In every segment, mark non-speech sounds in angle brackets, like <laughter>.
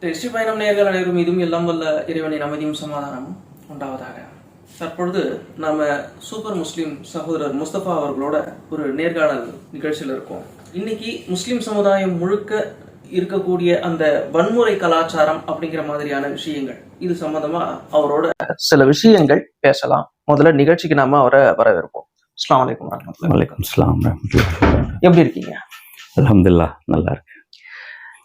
திருச்சி பயணம் நேர்கள் அனைவரும் இதுவும் எல்லாம் வல்ல இறைவனின் அமைதியும் சமாதானமும் உண்டாவதாக. தற்பொழுது நாம சூப்பர் முஸ்லீம் சகோதரர் முஸ்தபா அவர்களோட ஒரு நேர்காணல் நிகழ்ச்சியில் இருக்கோம். இன்னைக்கு முஸ்லீம் சமுதாயம் முழுக்க இருக்கக்கூடிய அந்த வன்முறை கலாச்சாரம் அப்படிங்கிற மாதிரியான விஷயங்கள் இது சம்பந்தமா அவரோட சில விஷயங்கள் பேசலாம். முதல்ல நிகழ்ச்சிக்கு நாம அவரை வரவேற்போம். அஸ்லாம் வலைக்கம். வலைக்கம் எப்படி இருக்கீங்க? அலமதுல்லா நல்லா இருக்கு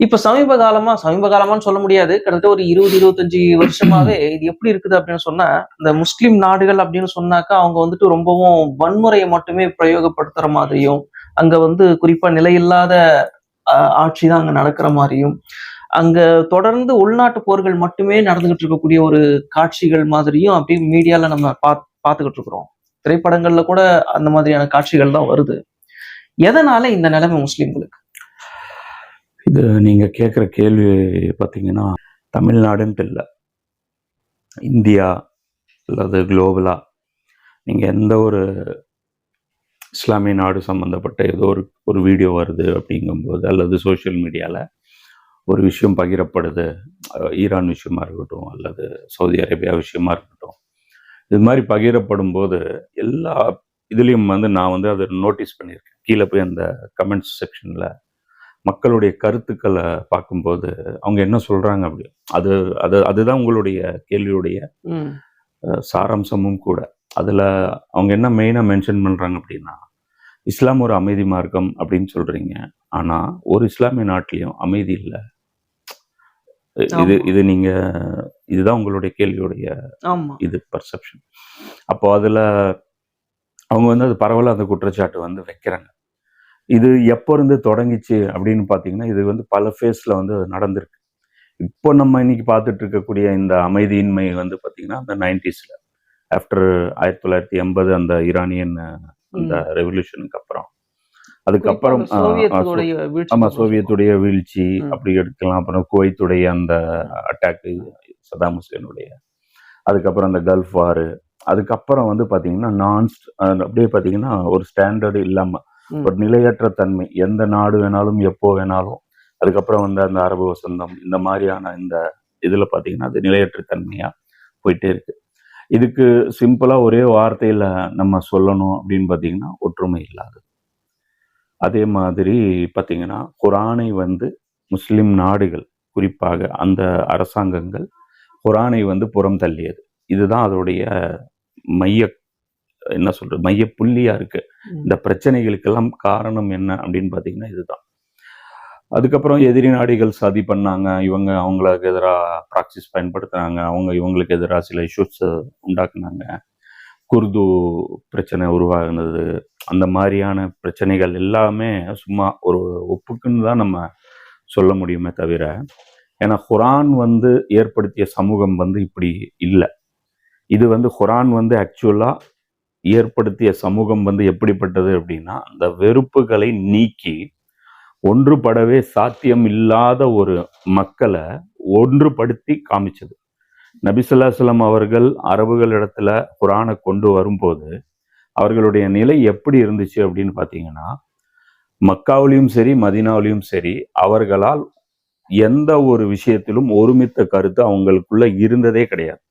இப்ப சமீப காலமா சமீப காலமான்னு சொல்ல முடியாது. கிட்டத்தட்ட ஒரு இருபது இருபத்தஞ்சு வருஷமாவே இது எப்படி இருக்குது அப்படின்னு சொன்னா இந்த முஸ்லிம் நாடுகள் அப்படின்னு சொன்னாக்கா அவங்க வந்துட்டு ரொம்பவும் வன்முறையை மட்டுமே பிரயோகப்படுத்துற மாதிரியும் அங்க வந்து குறிப்பா நிலையில்லாத ஆஹ், ஆட்சி தான் அங்க நடக்கிற மாதிரியும் அங்க தொடர்ந்து உள்நாட்டு போர்கள் மட்டுமே நடந்துகிட்டு இருக்கக்கூடிய ஒரு காட்சிகள் மாதிரியும் அப்படியே மீடியால நம்ம பாத் பார்த்துக்கிட்டு இருக்கிறோம். திரைப்படங்கள்ல கூட அந்த மாதிரியான காட்சிகள் தான் வருது. எதனால இந்த நிலைமை முஸ்லிம்களுக்கு? இது நீங்கள் கேட்குற கேள்வி பார்த்தீங்கன்னா தமிழ்நாடுன்ட்டு இல்லை இந்தியா அல்லது குளோபலாக நீங்கள் எந்த ஒரு இஸ்லாமிய நாடு சம்மந்தப்பட்ட ஏதோ ஒரு ஒரு வீடியோ வருது அப்படிங்கும்போது அல்லது சோஷியல் மீடியாவில் ஒரு விஷயம் பகிரப்படுது ஈரான் விஷயமா இருக்கட்டும் அல்லது சவுதி அரேபியா விஷயமா இருக்கட்டும் இது மாதிரி பகிரப்படும் போது எல்லா இதுலேயும் வந்து நான் வந்து அதை நோட்டீஸ் பண்ணியிருக்கேன். கீழே போய் அந்த கமெண்ட்ஸ் செக்ஷனில் மக்களுடைய கருத்துக்களை பார்க்கும்போது அவங்க என்ன சொல்கிறாங்க அப்படி? அது அது அதுதான் உங்களுடைய கேள்வியுடைய சாராம்சமும் கூட. அதில் அவங்க என்ன மெயினாக மென்ஷன் பண்ணுறாங்க அப்படின்னா இஸ்லாம் ஒரு அமைதி மார்க்கம் அப்படின்னு சொல்கிறீங்க ஆனால் ஒரு இஸ்லாமிய நாட்டிலையும் அமைதி இல்லை. இது. இது நீங்கள் இதுதான் உங்களுடைய கேள்வியுடைய ஆமா. இது பர்செப்ஷன் அப்போ அதில் அவங்க வந்து அது பரவலாக அந்த குற்றச்சாட்டு வந்து வைக்கிறாங்க. இது எப்போ இருந்து தொடங்கிச்சு அப்படின்னு பார்த்தீங்கன்னா இது வந்து பல ஃபேஸில் வந்து நடந்திருக்கு. இப்போ நம்ம இன்னைக்கு பார்த்துட்டு இருக்கக்கூடிய இந்த அமைதியின்மை வந்து பார்த்தீங்கன்னா அந்த நைன்டிஸில். ஆஃப்டர் ஆயிரத்தி தொள்ளாயிரத்தி எண்பது அந்த ஈரானியன் அந்த ரெவல்யூஷனுக்கு அப்புறம். அதுக்கப்புறம் ஆமா சோவியத்துடைய வீழ்ச்சி. அப்படி எடுக்கலாம் அப்புறம் குவைத்துடைய அந்த அட்டாக்கு சதாம் ஹுசேனுடைய. அதுக்கப்புறம் அந்த கல்ஃப் வார் அதுக்கப்புறம் வந்து பாத்தீங்கன்னா நான் அப்படியே பாத்தீங்கன்னா ஒரு ஸ்டாண்டர்டு இல்லாம ஒரு நிலையற்ற தன்மை. எந்த நாடு வேணாலும் எப்போ வேணாலும். அதுக்கப்புறம் வந்து அந்த அரபு வசந்தம் இந்த மாதிரியான இந்த இதில் பார்த்தீங்கன்னா அது நிலையற்ற தன்மையாக போயிட்டே இருக்கு. இதுக்கு சிம்பிளாக ஒரே வார்த்தையில் நம்ம சொல்லணும் அப்படின்னு பார்த்தீங்கன்னா ஒற்றுமை இல்லாதது. அதே மாதிரி பார்த்தீங்கன்னா குரானை வந்து முஸ்லிம் நாடுகள் குறிப்பாக அந்த அரசாங்கங்கள் குரானை வந்து புறம் தள்ளியது. இதுதான் அதோடைய மைய என்ன சொல்றது மைய புள்ளியா இருக்கு. இந்த பிரச்சனைகளுக்கெல்லாம் காரணம் என்ன அப்படின்னு பார்த்தீங்கன்னா இதுதான். அதுக்கப்புறம் எதிரி நாடுகள் சதி பண்ணாங்க. இவங்க அவங்களுக்கு எதிராக ப்ராக்சிஸ் பயன்படுத்துனாங்க. அவங்க இவங்களுக்கு எதிராக சில இஷ்யூஸ் உண்டாக்குனாங்க. குர்து பிரச்சனை உருவாகுனது. அந்த மாதிரியான பிரச்சனைகள் எல்லாமே சும்மா ஒரு ஒப்புக்குன்னு தான் நம்ம சொல்ல முடியுமே தவிர ஏன்னா குரான் வந்து ஏற்படுத்திய சமூகம் வந்து இப்படி இல்லை. இது வந்து குரான் வந்து ஆக்சுவலாக ஏற்படுத்திய சமூகம் வந்து எப்படிப்பட்டது அப்படின்னா அந்த வெறுப்புகளை நீக்கி ஒன்றுபடவே சாத்தியம் இல்லாத ஒரு மக்களை ஒன்றுபடுத்தி காமிச்சது. நபிசுல்லாஸ்லம் அவர்கள் அரபுகளிடத்துல குரானை கொண்டு வரும்போது அவர்களுடைய நிலை எப்படி இருந்துச்சு அப்படின்னு பார்த்தீங்கன்னா மக்காவிலையும் சரி மதினாவிலையும் சரி அவர்களால் எந்த ஒரு விஷயத்திலும் ஒருமித்த கருத்து அவங்களுக்குள்ள இருந்ததே கிடையாது.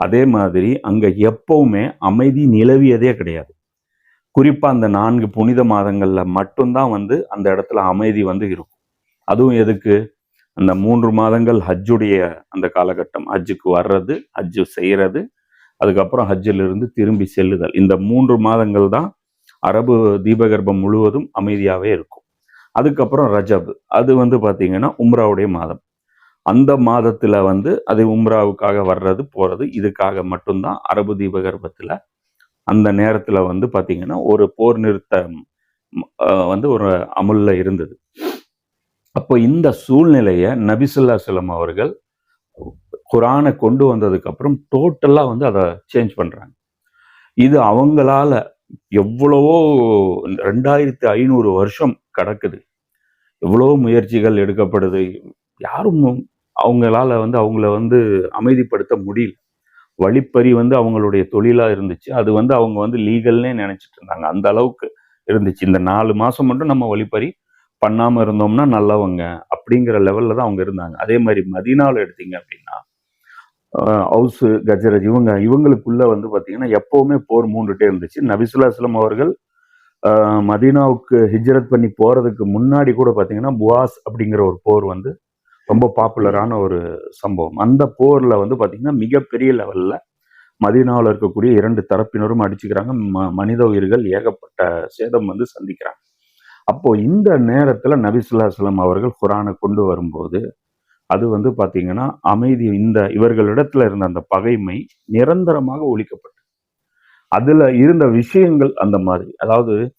அதே மாதிரி அங்க எப்பவுமே அமைதி நிலவியதே கிடையாது. குறிப்பா அந்த நான்கு புனித மாதங்கள்ல மட்டும்தான் வந்து அந்த இடத்துல அமைதி வந்து இருக்கும். அதுவும் எதுக்கு? அந்த மூன்று மாதங்கள் ஹஜ்ஜுடைய அந்த காலகட்டம். ஹஜ்ஜுக்கு வர்றது ஹஜ்ஜு செய்யறது அதுக்கப்புறம் ஹஜ்ஜிலிருந்து திரும்பி செல்லுதல். இந்த மூன்று மாதங்கள் தான் அரபு தீபகற்பம் முழுவதும் அமைதியாகவே இருக்கும். அதுக்கப்புறம் ரஜப். அது வந்து பார்த்தீங்கன்னா உம்ராவுடைய மாதம். அந்த மாதத்தில் வந்து அது உம்ராவுக்காக வர்றது போகிறது இதுக்காக மட்டும்தான் அரபு தீபகற்பத்தில் அந்த நேரத்தில் வந்து பார்த்திங்கன்னா ஒரு போர் நிறுத்தம் வந்து ஒரு அமுல்ல இருந்தது. அப்போ இந்த சூழ்நிலையை நபிசுல்லா சிலம் அவர்கள் குரானை கொண்டு வந்ததுக்கப்புறம் டோட்டலாக வந்து அதை சேஞ்ச் பண்ணுறாங்க இது அவங்களால எவ்வளவோ ரெண்டாயிரத்தி ஐநூறு வருஷம் கடக்குது. எவ்வளோ முயற்சிகள் எடுக்கப்படுது. யாரும் அவங்களால வந்து அவங்கள வந்து அமைதிப்படுத்த முடியல. வழிப்பறி வந்து அவங்களுடைய தொழிலாக இருந்துச்சு. அது வந்து அவங்க வந்து லீகல்னே நினச்சிட்டு இருந்தாங்க. அந்த அளவுக்கு இருந்துச்சு. இந்த நாலு மாதம் மட்டும் நம்ம வழிப்பறி பண்ணாமல் இருந்தோம்னா நல்லவங்க அப்படிங்கிற லெவலில் தான் அவங்க இருந்தாங்க. அதே மாதிரி மதீனாவில் எடுத்தீங்க அப்படின்னா ஹவுஸு கஜரஜ் இவங்க இவங்களுக்குள்ளே வந்து பார்த்திங்கன்னா எப்போவுமே போர் மூண்டுட்டே இருந்துச்சு. நபிசுல்லாஸ்லம் அவர்கள் மதீனாவுக்கு ஹிஜ்ரத் பண்ணி போகிறதுக்கு முன்னாடி கூட பார்த்திங்கன்னா புவாஸ் அப்படிங்கிற ஒரு போர் வந்து ரொம்ப பாப்புலரான ஒரு சம்பவம். அந்த போர்ல வந்து பாத்தீங்கன்னா மிகப்பெரிய லெவல்ல மதீனாவில் இருக்கக்கூடிய இரண்டு தரப்பினரும் அடிச்சுக்கிறாங்க. ம- மனித உயிர்கள் ஏகப்பட்ட சேதம் வந்து சந்திக்கிறாங்க. அப்போ இந்த நேரத்துல நபிசுல்லாஸ்லம் அவர்கள் குரானை கொண்டு வரும்போது அது வந்து பாத்தீங்கன்னா அமைதி இந்த இவர்களிடத்துல இருந்த அந்த பகைமை நிரந்தரமாக ஒழிக்கப்பட்டது. அதுல இருந்த விஷயங்கள் அந்த மாதிரி. அதாவது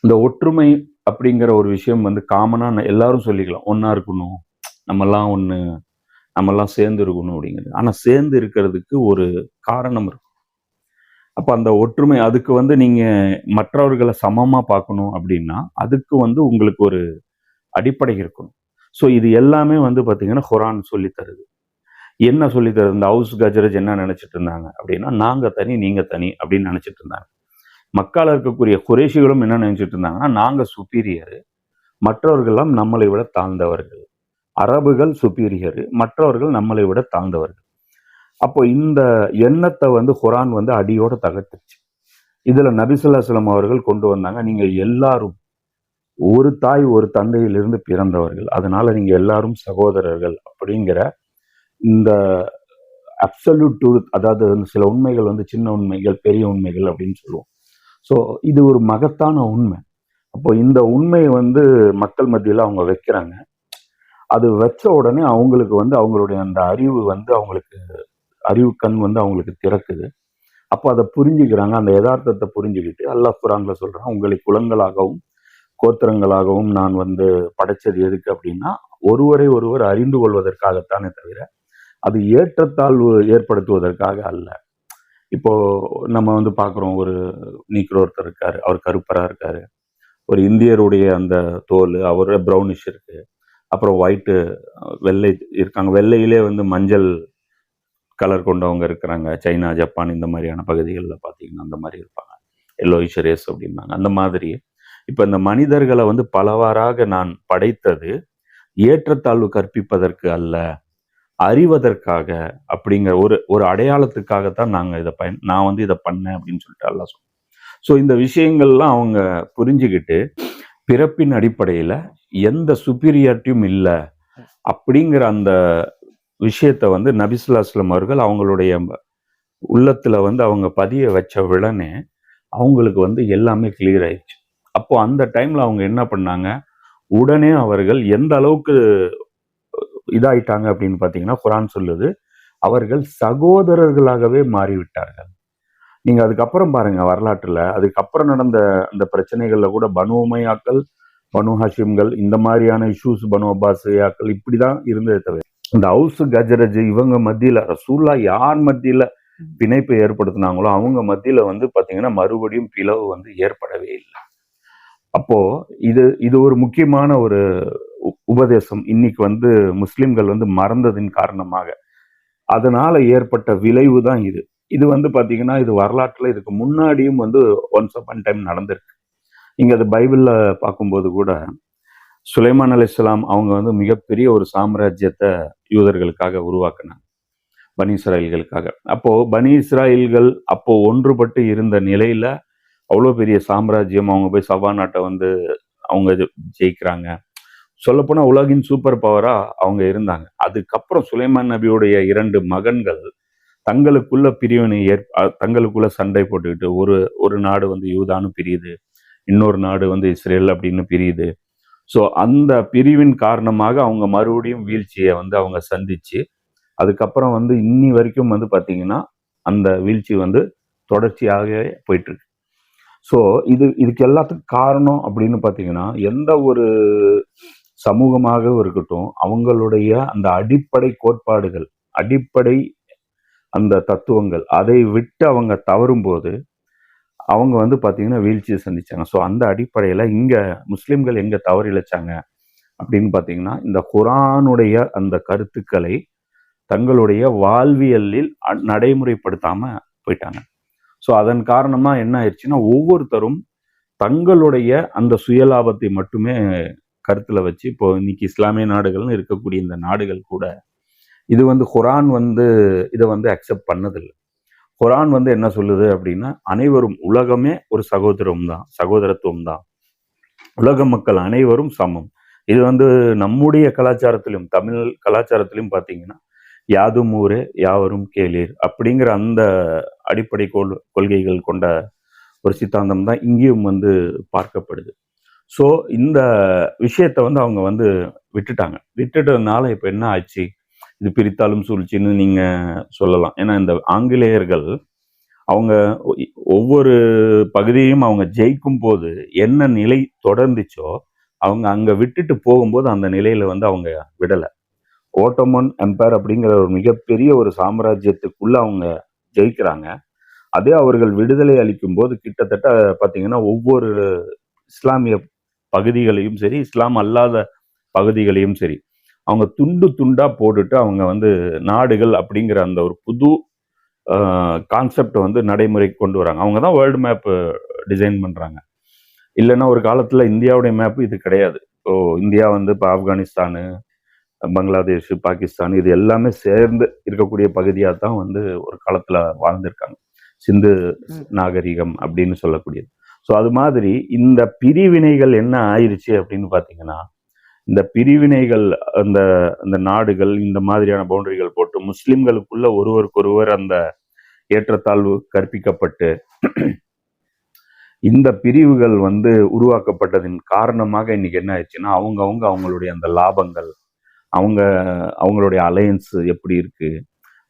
இந்த ஒற்றுமை அப்படிங்கிற ஒரு விஷயம் வந்து காமனா எல்லாரும் சொல்லிக்கலாம். ஒன்றா இருக்கணும் நம்மெல்லாம் ஒன்று நம்மெல்லாம் சேர்ந்து இருக்கணும் அப்படிங்கிறது. ஆனால் சேர்ந்து இருக்கிறதுக்கு ஒரு காரணம் இருக்கும். அப்போ அந்த ஒற்றுமை அதுக்கு வந்து நீங்கள் மற்றவர்களை சமமாக பார்க்கணும் அப்படின்னா அதுக்கு வந்து உங்களுக்கு ஒரு அடிப்படை இருக்கணும். ஸோ இது எல்லாமே வந்து பார்த்தீங்கன்னா ஹொரான் சொல்லி தருது. என்ன சொல்லி தருது? இந்த ஹவுஸ் கஜரஜ் என்ன நினச்சிட்டு இருந்தாங்க அப்படின்னா நாங்கள் தனி நீங்கள் தனி அப்படின்னு நினச்சிட்டு இருந்தாங்க. மக்களால் இருக்கக்கூடிய குறைஷிகளும் என்ன நினச்சிட்டு இருந்தாங்கன்னா நாங்கள் சுப்பீரியர் மற்றவர்கள்லாம் நம்மளை விட தாழ்ந்தவர்கள். அரபுகள் சுப்பீரியர் மற்றவர்கள் நம்மளை விட தாழ்ந்தவர்கள். அப்போ இந்த எண்ணத்தை வந்து குரான் வந்து அடியோட தகர்த்துச்சு இதுல நபிசுல்லாஸ்லம் அவர்கள் கொண்டு வந்தாங்க நீங்க எல்லாரும் ஒரு தாய் ஒரு தந்தையிலிருந்து பிறந்தவர்கள் அதனால நீங்க எல்லாரும் சகோதரர்கள் அப்படிங்கிற இந்த அப்சல்யூட் ட்ரூத் அதாவது வந்து சில உண்மைகள் வந்து சின்ன உண்மைகள் பெரிய உண்மைகள் அப்படின்னு சொல்லுவோம். ஸோ இது ஒரு மகத்தான உண்மை. அப்போ இந்த உண்மையை வந்து மக்கள் மத்தியில் அவங்க வைக்கிறாங்க. அது வச்ச உடனே அவங்களுக்கு வந்து அவங்களுடைய அந்த அறிவு வந்து அவங்களுக்கு அறிவு கண் வந்து அவங்களுக்கு திறக்குது. அப்போ அதை புரிஞ்சுக்கிறாங்க. அந்த யதார்த்தத்தை புரிஞ்சுக்கிட்டு அல்லாஹ் குரான்ல சொல்றான் உங்களை குலங்களாகவும் கோத்திரங்களாகவும் நான் வந்து படைச்சது எதுக்கு அப்படின்னா ஒருவரை ஒருவர் அறிந்து கொள்வதற்காகத்தானே தவிர அது ஏற்றத்தாழ்வு ஏற்படுத்துவதற்காக அல்ல. இப்போ நம்ம வந்து பார்க்குறோம் ஒரு நீக்கிற ஒருத்தர் இருக்காரு அவர் கருப்பராக இருக்காரு. ஒரு இந்தியருடைய அந்த தோல் அவரோட ப்ரௌனிஷ் இருக்குது அப்புறம் ஒயிட்டு வெள்ளை இருக்காங்க. வெள்ளையிலே வந்து மஞ்சள் கலர் கொண்டவங்க இருக்கிறாங்க. சைனா ஜப்பான் இந்த மாதிரியான பகுதிகளில் பார்த்தீங்கன்னா அந்த மாதிரி இருப்பாங்க. எல்லோயிஷ் ரேஸ் அப்படிம்பாங்க. அந்த மாதிரி. இப்போ இந்த மனிதர்களை வந்து பலவாறாக நான் படைத்தது ஏற்றத்தாழ்வு கற்பிப்பதற்கு அல்ல அறிவதற்காக அப்படிங்கிற ஒரு ஒரு அடையாளத்துக்காகத்தான் நாங்கள் இதை பயன் நான் வந்து இதை பண்ணேன் அப்படின்னு சொல்லிட்டு எல்லாம் சொன்னோம். ஸோ இந்த விஷயங்கள்லாம் அவங்க புரிஞ்சுக்கிட்டு பிறப்பின் அடிப்படையில் எந்த சுப்பீரியாரிட்டியும் இல்லை அப்படிங்கிற அந்த விஷயத்தை வந்து நபிசுல்லாஸ்லம் அவர்கள் அவங்களுடைய உள்ளத்தில் வந்து அவங்க பதிய வச்ச உடனே அவங்களுக்கு வந்து எல்லாமே கிளியர் ஆயிடுச்சு. அப்போது அந்த டைமில் அவங்க என்ன பண்ணாங்க? உடனே அவர்கள் எந்த அளவுக்கு இதாயிட்டாங்க அப்படின்னு பார்த்தீங்கன்னா குரான் சொல்லுது அவர்கள் சகோதரர்களாகவே மாறிவிட்டார்கள். நீங்க அதுக்கப்புறம் பாருங்க வரலாற்றுல. அதுக்கப்புறம் நடந்த அந்த பிரச்சனைகள்ல கூட பனு உமையாக்கள் பனு ஹஷிம்கள் இந்த மாதிரியான இஷ்யூஸ் பனு அப்பாசியாக்கள் இப்படிதான் இருந்தது தவிர இந்த ஹவுஸ் கஜரஜ் இவங்க மத்தியில ரசூல்லா யார் மத்தியில பிணைப்பை ஏற்படுத்தினாங்களோ அவங்க மத்தியில வந்து பாத்தீங்கன்னா மறுபடியும் பிளவு வந்து ஏற்படவே இல்லை. அப்போ இது இது ஒரு முக்கியமான ஒரு உ- உபதேசம். இன்னைக்கு வந்து முஸ்லிம்கள் வந்து மறந்ததின் காரணமாக. அதனால ஏற்பட்ட விளைவு தான் இது. இது வந்து பார்த்தீங்கன்னா இது வரலாற்றில் இதுக்கு முன்னாடியும் வந்து ஒன்ஸ் அப்பான் டைம் நடந்திருக்கு. நீங்கள் அது பைபிளில் பார்க்கும்போது கூட சுலைமான் அலைஹிஸ்ஸலாம் அவங்க வந்து மிகப்பெரிய ஒரு சாம்ராஜ்யத்தை யூதர்களுக்காக உருவாக்குனாங்க. பனி இஸ்ராயல்களுக்காக. அப்போது பனி இஸ்ராயல்கள் அப்போது ஒன்றுபட்டு இருந்த நிலையில் அவ்வளோ பெரிய சாம்ராஜ்யம் அவங்க போய் சவா நாட்டை வந்து அவங்க ஜெயிக்கிறாங்க. சொல்லப்போனால் உலகின் சூப்பர் பவராக அவங்க இருந்தாங்க. அதுக்கப்புறம் சுலைமான் நபியுடைய இரண்டு மகன்கள் தங்களுக்குள்ள பிரிவினை ஏற் தங்களுக்குள்ள சண்டை போட்டுக்கிட்டு ஒரு ஒரு நாடு வந்து யூதான்னு பிரியுது. இன்னொரு நாடு வந்து இஸ்ரேல் அப்படின்னு பிரியுது. ஸோ அந்த பிரிவின் காரணமாக அவங்க மறுபடியும் வீழ்ச்சியை வந்து அவங்க சந்திச்சு அதுக்கப்புறம் வந்து இன்னி வரைக்கும் வந்து பார்த்திங்கன்னா அந்த வீழ்ச்சி வந்து தொடர்ச்சியாகவே போயிட்டுருக்கு. ஸோ இது இதுக்கு எல்லாத்துக்கும் காரணம் அப்படின்னு பார்த்தீங்கன்னா எந்த ஒரு சமூகமாக இருக்கட்டும் அவங்களுடைய அந்த அடிப்படை கோட்பாடுகள் அடிப்படை அந்த தத்துவங்கள். அதை விட்டு அவங்க தவறும்போது அவங்க வந்து பார்த்திங்கன்னா வீழ்ச்சியை சந்தித்தாங்க ஸோ அந்த அடிப்படையில் இங்கே முஸ்லீம்கள் எங்கே தவறு இழைச்சாங்க அப்படின்னு பார்த்தீங்கன்னா இந்த குரானுடைய அந்த கருத்துக்களை தங்களுடைய வாழ்வியலில் நடைமுறைப்படுத்தாமல் போயிட்டாங்க. ஸோ அதன் காரணமாக என்ன ஆயிடுச்சுன்னா ஒவ்வொருத்தரும் தங்களுடைய அந்த சுயலாபத்தை மட்டுமே கருத்தில் வச்சு இப்போ இன்னைக்கு இஸ்லாமிய நாடுகள்னு இருக்கக்கூடிய இந்த நாடுகள் கூட இது வந்து குரான் வந்து இதை வந்து அக்செப்ட் பண்ணதில்லை. குரான் வந்து என்ன சொல்லுது அப்படின்னா அனைவரும் உலகமே ஒரு சகோதரம் தான் சகோதரத்துவம் தான். உலக மக்கள் அனைவரும் சமம். இது வந்து நம்முடைய கலாச்சாரத்திலும் தமிழ் கலாச்சாரத்திலும் பார்த்தீங்கன்னா யாதும் ஊரே யாவரும் கேளீர் அப்படிங்கிற அந்த அடிப்படை கொள் கொள்கைகள் கொண்ட ஒரு சித்தாந்தம் தான் இங்கேயும் வந்து பார்க்கப்படுது. ஸோ இந்த விஷயத்தை வந்து அவங்க வந்து விட்டுட்டாங்க. விட்டுட்டதுனால இப்போ என்ன ஆச்சு? இது பிரித்தாலும் சூழ்ச்சின்னு நீங்க சொல்லலாம். ஏன்னா இந்த ஆங்கிலேயர்கள் அவங்க ஒவ்வொரு பகுதியையும் அவங்க ஜெயிக்கும் போது என்ன நிலை தொடர்ந்துச்சோ அவங்க அங்க விட்டுட்டு போகும்போது அந்த நிலையில வந்து அவங்க விடல. ஓட்டோமன் எம்பையர் அப்படிங்கிற ஒரு மிகப்பெரிய ஒரு சாம்ராஜ்யத்துக்குள்ள அவங்க ஜெயிக்கிறாங்க. அதே அவர்கள் விடுதலை அளிக்கும் போது கிட்டத்தட்ட பாத்தீங்கன்னா ஒவ்வொரு இஸ்லாமிய பகுதிகளையும் சரி இஸ்லாம் அல்லாத பகுதிகளையும் சரி அவங்க துண்டு துண்டா போட்டுட்டு அவங்க வந்து நாடுகள் அப்படிங்கிற அந்த ஒரு புது கான்செப்டை வந்து நடைமுறைக்கு கொண்டு வராங்க. அவங்க தான் வேர்ல்டு மேப் டிசைன் பண்றாங்க. இல்லைன்னா ஒரு காலத்துல இந்தியாவுடைய மேப் இது கிடையாது. இப்போ இந்தியா வந்து இப்போ ஆப்கானிஸ்தானு பங்களாதேஷ் பாகிஸ்தான் இது எல்லாமே சேர்ந்து இருக்கக்கூடிய பகுதியாக தான் வந்து ஒரு காலத்துல வாழ்ந்திருக்காங்க. சிந்து. நாகரிகம் அப்படின்னு சொல்லக்கூடியது. ஸோ அது மாதிரி இந்த பிரிவினைகள் என்ன ஆயிருச்சு அப்படின்னு பார்த்தீங்கன்னா இந்த பிரிவினைகள் அந்த அந்த நாடுகள் இந்த மாதிரியான பவுண்டரிகள் போட்டு முஸ்லிம்களுக்குள்ள ஒருவருக்கொருவர் அந்த ஏற்றத்தாழ்வு கற்பிக்கப்பட்டு இந்த பிரிவுகள் வந்து உருவாக்கப்பட்டதின் காரணமாக இன்னைக்கு என்ன ஆயிடுச்சுன்னா அவங்கவுங்க அவங்களுடைய அந்த லாபங்கள் அவங்க அவங்களுடைய அலையன்ஸ் எப்படி இருக்கு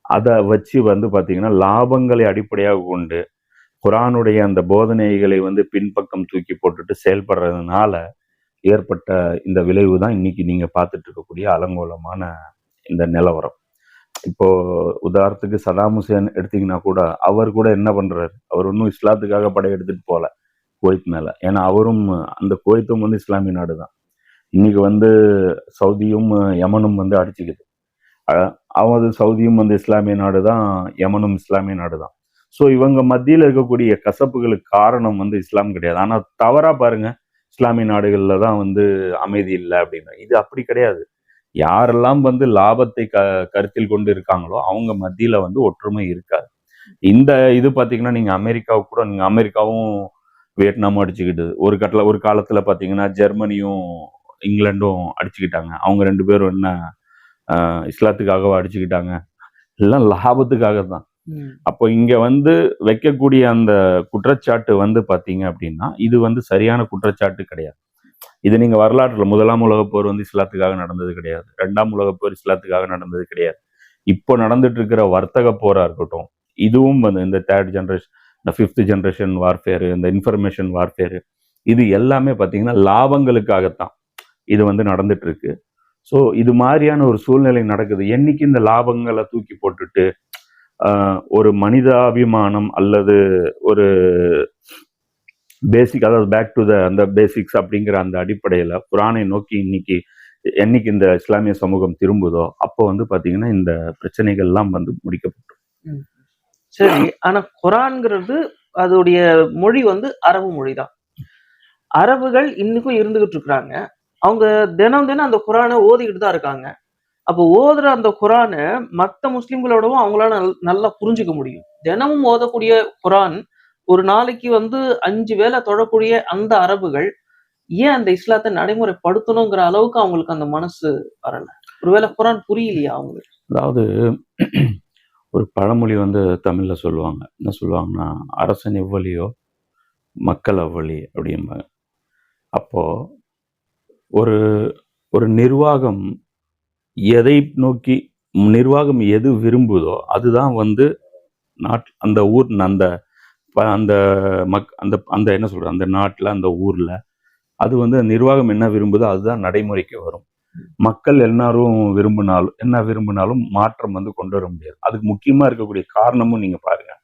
அதை வச்சு வந்து பார்த்தீங்கன்னா லாபங்களை அடிப்படையாக கொண்டு குரானுடைய அந்த போதனைகளை வந்து பின்பக்கம் தூக்கி போட்டுட்டு செயல்படுறதுனால ஏற்பட்ட இந்த விளைவு தான் இன்னைக்கு நீங்க பார்த்துட்டு இருக்கக்கூடிய அலங்கோலமான இந்த நிலவரம். இப்போ உதாரணத்துக்கு சதாம் ஹுசேன் எடுத்தீங்கன்னா கூட அவர் கூட என்ன பண்றாரு? அவர் ஒன்றும் இஸ்லாத்துக்காக படையெடுத்துட்டு போல குவைத் மேல. ஏன்னா அவரும் அந்த குவைத்தும் வந்து இஸ்லாமிய நாடு தான். இன்னைக்கு வந்து சவுதியும் யமனும் வந்து அடிச்சுக்குது. அவது சவுதியும் வந்து இஸ்லாமிய நாடு தான் யமனும் இஸ்லாமிய நாடு தான். ஸோ இவங்க மத்தியில் இருக்கக்கூடிய கசப்புகளுக்கு காரணம் வந்து இஸ்லாம் கிடையாது. ஆனால் தவறாக பாருங்கள் இஸ்லாமிய நாடுகளில் தான் வந்து அமைதி இல்லை அப்படின்னு. இது அப்படி கிடையாது. யாரெல்லாம் வந்து லாபத்தை க கருத்தில் கொண்டு இருக்காங்களோ அவங்க மத்தியில் வந்து ஒற்றுமை இருக்காது. இந்த இது பார்த்தீங்கன்னா நீங்கள் அமெரிக்காவுக்கு கூட நீங்கள் அமெரிக்காவும் வியட்நாமும் அடிச்சுக்கிட்டு ஒரு கட்டில் ஒரு காலத்தில் பார்த்தீங்கன்னா ஜெர்மனியும் இங்கிலாண்டும் அடிச்சுக்கிட்டாங்க. அவங்க ரெண்டு பேரும் என்ன இஸ்லாத்துக்காகவும் இஸ்லாத்துக்காகவா அடிச்சுக்கிட்டாங்க? எல்லாம் லாபத்துக்காக தான் அப்போ இங்க வந்து வைக்கக்கூடிய அந்த குற்றச்சாட்டு வந்து பாத்தீங்க அப்படின்னா இது வந்து சரியான குற்றச்சாட்டு கிடையாது. இது நீங்க வரலாற்றுல முதலாம் உலகப்போர் வந்து இஸ்லாத்துக்காக நடந்தது கிடையாது. ரெண்டாம் உலகப்போர் இஸ்லாத்துக்காக நடந்தது கிடையாது. இப்போ நடந்துட்டு இருக்கிற வர்த்தக போரா இருக்கட்டும் இதுவும் வந்து இந்த தேர்ட் ஜென்ரேஷன் இந்த ஃபிஃப்த் ஜென்ரேஷன் வார்ஃபேரு இந்த இன்ஃபர்மேஷன் வார்ஃபேரு இது எல்லாமே பார்த்தீங்கன்னா லாபங்களுக்காகத்தான் இது வந்து நடந்துட்டு இருக்கு ஸோ இது மாதிரியான ஒரு சூழ்நிலை நடக்குது. என்னைக்கு இந்த லாபங்களை தூக்கி போட்டுட்டு ஒரு மனிதாபிமானம் அல்லது ஒரு பேசிக் அதாவது பேக் டு த அந்த பேசிக்ஸ் அப்படிங்கிற அந்த அடிப்படையில் குரானை நோக்கி இன்னைக்கு என்னைக்கு இந்த இஸ்லாமிய சமூகம் திரும்புதோ அப்போ வந்து பார்த்தீங்கன்னா இந்த பிரச்சனைகள்லாம் வந்து முடிக்கப்படும் சரி ஆனா குரான்ங்கிறது அதோடைய மொழி வந்து அரபு மொழி தான் அரபுகள் இன்னைக்கும் இருந்துகிட்டு இருக்கிறாங்க. அவங்க தினம் தினம் அந்த குரானை ஓதிக்கிட்டு தான் இருக்காங்க. அப்போ ஓதுற அந்த குரானை மற்ற முஸ்லிம்களோடவும் அவங்களால நல்- நல்லா புரிஞ்சுக்க முடியும். தினமும் ஓதக்கூடிய குரான் ஒரு நாளைக்கு வந்து அஞ்சு வேளை தொழக்கூடிய அந்த அரபுகள் ஏன் அந்த இஸ்லாத்தை நடைமுறைப்படுத்தணுங்கிற அளவுக்கு அவங்களுக்கு அந்த மனசு வரல? ஒருவேளை குரான் புரியலையா அவங்களுக்கு? அதாவது <clears throat> ஒரு பழமொழி வந்து தமிழ்ல சொல்லுவாங்க. என்ன சொல்லுவாங்கன்னா அரசன் எவ்வளியோ மக்கள் அவ்வளி அப்படிம்பாங்க. அப்போ ஒரு ஒரு நிர்வாகம் எதை நோக்கி நிர்வாகம் எது விரும்புதோ அதுதான் வந்து நாட் அந்த ஊர் அந்த ப- அந்த மக் அந்த அந்த என்ன சொல்கிற அந்த நாட்டில் அந்த ஊரில் அது வந்து நிர்வாகம் என்ன விரும்புதோ அதுதான் நடைமுறைக்கு வரும். மக்கள் எல்லாரும் விரும்பினாலும் என்ன விரும்பினாலும் மாற்றம் வந்து கொண்டு வர முடியாது. அதுக்கு முக்கியமாக இருக்கக்கூடிய காரணமும் நீங்கள் பாருங்கள்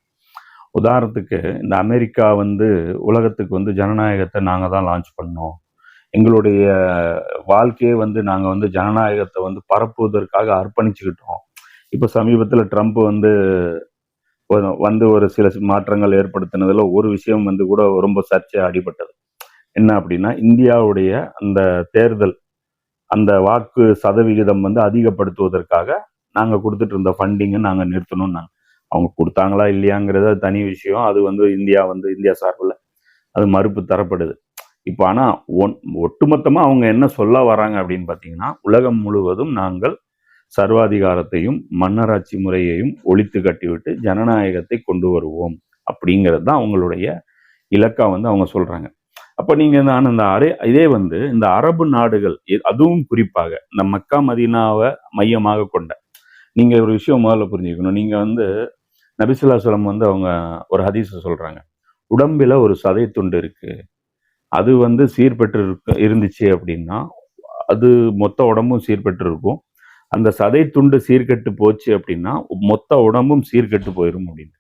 உதாரணத்துக்கு இந்த அமெரிக்கா வந்து உலகத்துக்கு வந்து ஜனநாயகத்தை நாங்கள் தான் லான்ச் பண்ணோம். எங்களுடைய வாழ்க்கையே வந்து நாங்கள் வந்து ஜனநாயகத்தை வந்து பரப்புவதற்காக அர்ப்பணிச்சுக்கிட்டோம். இப்போ சமீபத்தில் ட்ரம்ப் வந்து வந்து ஒரு சில மாற்றங்கள் ஏற்படுத்தினதில் ஒரு விஷயம் வந்து கூட ரொம்ப சர்ச்சை அடிபட்டது. என்ன அப்படின்னா இந்தியாவுடைய அந்த தேர்தல் அந்த வாக்கு சதவிகிதம் வந்து அதிகப்படுத்துவதற்காக நாங்கள் கொடுத்துட்டு இருந்த ஃபண்டிங்கை நாங்கள் நிறுத்தணும் நாங்கள் அவங்க கொடுத்தாங்களா இல்லையாங்கிறது தனி விஷயம். அது வந்து இந்தியா வந்து இந்தியா சார்பில் அது மறுப்பு தரப்படுது. இப்போ ஆனால் ஒன் ஒட்டுமொத்தமாக அவங்க என்ன சொல்ல வராங்க அப்படின்னு பார்த்தீங்கன்னா உலகம் முழுவதும் நாங்கள் சர்வாதிகாரத்தையும் மன்னராட்சி முறையையும் ஒழித்து கட்டிவிட்டு ஜனநாயகத்தை கொண்டு வருவோம் அப்படிங்கிறது தான் அவங்களுடைய இலக்கா வந்து அவங்க சொல்கிறாங்க அப்போ நீங்கள் நான் இந்த அரே இதே வந்து இந்த அரபு நாடுகள் அதுவும் குறிப்பாக இந்த மக்கா மதீனாவை மையமாக கொண்ட நீங்கள் ஒரு விஷயம் முதல்ல புரிஞ்சுக்கணும். நீங்கள் வந்து நபிசுல்லாஸ்லம் வந்து அவங்க ஒரு ஹதீஸை சொல்கிறாங்க உடம்பில் ஒரு சதை துண்டு இருக்குது அது வந்து சீர்பெற்று இருக்க- இருந்துச்சு அப்படின்னா அது மொத்த உடம்பும் சீர்பெற்று இருக்கும் அந்த சதை துண்டு சீர்கெட்டு போச்சு அப்படின்னா மொத்த உடம்பும் சீர்கெட்டு போயிடும் அப்படின்னு.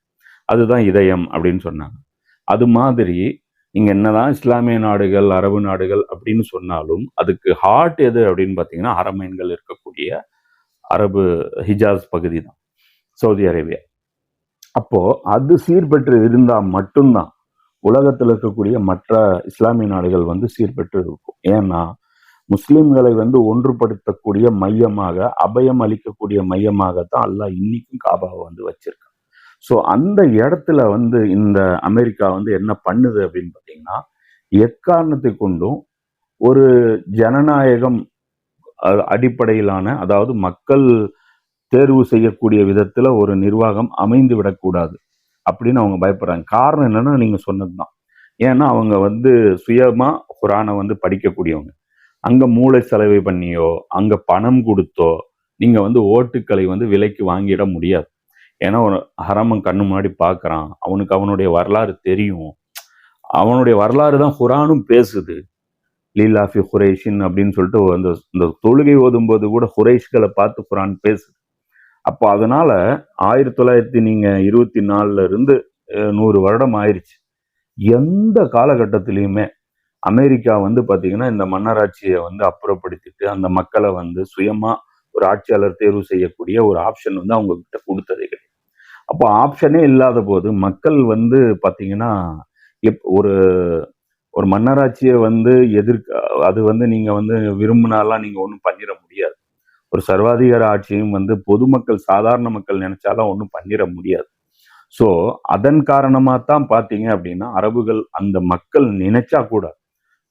அதுதான் இதயம் அப்படின்னு சொன்னாங்க. அது மாதிரி நீங்கள் என்னதான் இஸ்லாமிய நாடுகள் அரபு நாடுகள் அப்படின்னு சொன்னாலும் அதுக்கு ஹார்ட் எது அப்படின்னு பார்த்தீங்கன்னா அரமைன்கள் இருக்கக்கூடிய அரபு ஹிஜாஸ் பகுதி தான் சவுதி அரேபியா. அப்போது அது சீர்பெற்று இருந்தால் மட்டும்தான் உலகத்தில் இருக்கக்கூடிய மற்ற இஸ்லாமிய நாடுகள் வந்து சீர்பெற்று இருக்கும். ஏன்னா முஸ்லிம்களை வந்து ஒன்றுபடுத்தக்கூடிய மையமாக அபயம் அளிக்கக்கூடிய மையமாக தான் அல்லாஹ் இன்னைக்கும் காபாவை வந்து வச்சிருக்கான். ஸோ அந்த இடத்துல வந்து இந்த அமெரிக்கா வந்து என்ன பண்ணுது அப்படின்னு பார்த்தீங்கன்னா எக்காரணத்தை கொண்டும் ஒரு ஜனநாயகம் அடிப்படையிலான அதாவது மக்கள் தேர்வு செய்யக்கூடிய விதத்தில் ஒரு நிர்வாகம் அமைந்து விடக்கூடாது. அப்படின்னு அவங்க பயப்படுறாங்க. காரணம் என்னன்னா நீங்க சொன்னதுதான். ஏன்னா அவங்க வந்து சுயமா குரானை வந்து படிக்கக்கூடியவங்க. அங்க மூளை செலவு பண்ணியோ அங்க பணம் கொடுத்தோ நீங்க வந்து ஓட்டுக்களை வந்து விலைக்கு வாங்கிட முடியாது. ஏன்னா ஒரு ஹரமன் கண்ணு முன்னாடி பார்க்குறான் அவனுக்கு அவனுடைய வரலாறு தெரியும். அவனுடைய வரலாறு தான் குரானும் பேசுது. லீலாஃபி ஹுரேஷின் அப்படின்னு சொல்லிட்டு அந்த இந்த தொழுகை ஓதும்போது கூட ஹுரேஷ்களை பார்த்து குரான் பேசுது. அப்போ அதனால ஆயிரத்தி தொள்ளாயிரத்தி நீங்க இருபத்தி நாலுல இருந்து நூறு வருடம் ஆயிடுச்சு எந்த காலகட்டத்திலையுமே அமெரிக்கா வந்து பார்த்தீங்கன்னா இந்த மன்னராட்சியை வந்து அப்புறப்படுத்திட்டு அந்த மக்களை வந்து சுயமா ஒரு ஆட்சியாளர் தேர்வு செய்யக்கூடிய ஒரு ஆப்ஷன் வந்து அவங்க கிட்ட கொடுத்ததே கிடையாது. அப்போ ஆப்ஷனே இல்லாத போது மக்கள் வந்து பார்த்தீங்கன்னா எப்- ஒரு ஒரு மன்னராட்சியை வந்து எதிர்க்க அது வந்து நீங்கள் வந்து விரும்பினாலாம் நீங்கள் ஒன்றும் பண்ணிட முடியாது. ஒரு சர்வாதிகார ஆட்சியும் வந்து பொதுமக்கள் சாதாரண மக்கள் நினைச்சாலும் ஒன்றும் பண்ணிட முடியாது. ஸோ அதன் காரணமாக தான் பார்த்தீங்க அப்படின்னா அரபுகள் அந்த மக்கள் நினைச்சா கூட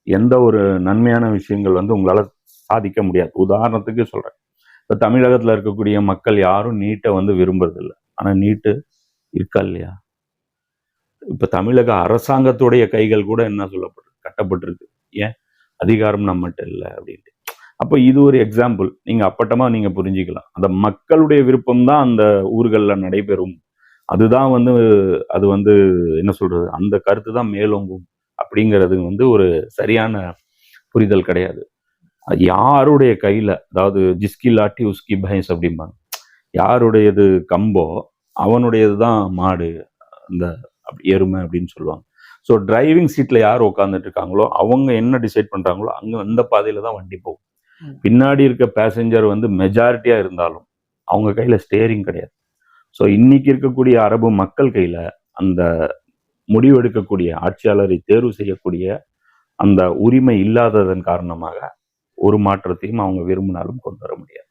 எந்த ஒரு நன்மையான விஷயங்கள் வந்து உங்களால் சாதிக்க முடியாது. உதாரணத்துக்கு சொல்கிறேன் இப்போ தமிழகத்தில் இருக்கக்கூடிய மக்கள் யாரும் நீட்டை வந்து விரும்புறதில்லை. ஆனால் நீட்டு இருக்கா இல்லையா? இப்போ தமிழக அரசாங்கத்துடைய கைகள் கூட என்ன சொல்லப்பட்டு கட்டப்பட்டிருக்கு. ஏன்? அதிகாரம் நம்மகிட்ட இல்லை அப்படின்ட்டு. அப்போ இது ஒரு எக்ஸாம்பிள் நீங்கள் அப்பட்டமாக நீங்கள் புரிஞ்சுக்கலாம். அந்த மக்களுடைய விருப்பம் தான் அந்த ஊர்களில் நடைபெறும். அதுதான் வந்து அது வந்து என்ன சொல்கிறது அந்த கருத்து தான் மேலோங்கும் அப்படிங்கிறது வந்து ஒரு சரியான புரிதல் கிடையாது. யாருடைய கையில் அதாவது ஜிஸ்கி லாட்டி உஸ்கி பைஸ் அப்படிம்பாங்க. யாருடையது கம்போ அவனுடையது தான் மாடு அந்த அப்படி எருமை அப்படின்னு சொல்லுவாங்க. ஸோ டிரைவிங் சீட்டில் யார் உட்காந்துட்டு இருக்காங்களோ அவங்க என்ன டிசைட் பண்ணுறாங்களோ அங்கே அந்த பாதையில் தான் வண்டி போகும். பின்னாடி இருக்க பேசஞ்சர் வந்து மெஜாரிட்டியா இருந்தாலும் அவங்க கையில ஸ்டேரிங் கிடையாது. ஸோ இன்னைக்கு இருக்கக்கூடிய அரபு மக்கள் கையில அந்த முடிவெடுக்கக்கூடிய ஆட்சியாளரை தேர்வு செய்யக்கூடிய அந்த உரிமை இல்லாததன் காரணமாக ஒரு மாற்றத்தையும் அவங்க விரும்பினாலும் கொண்டு வர முடியாது.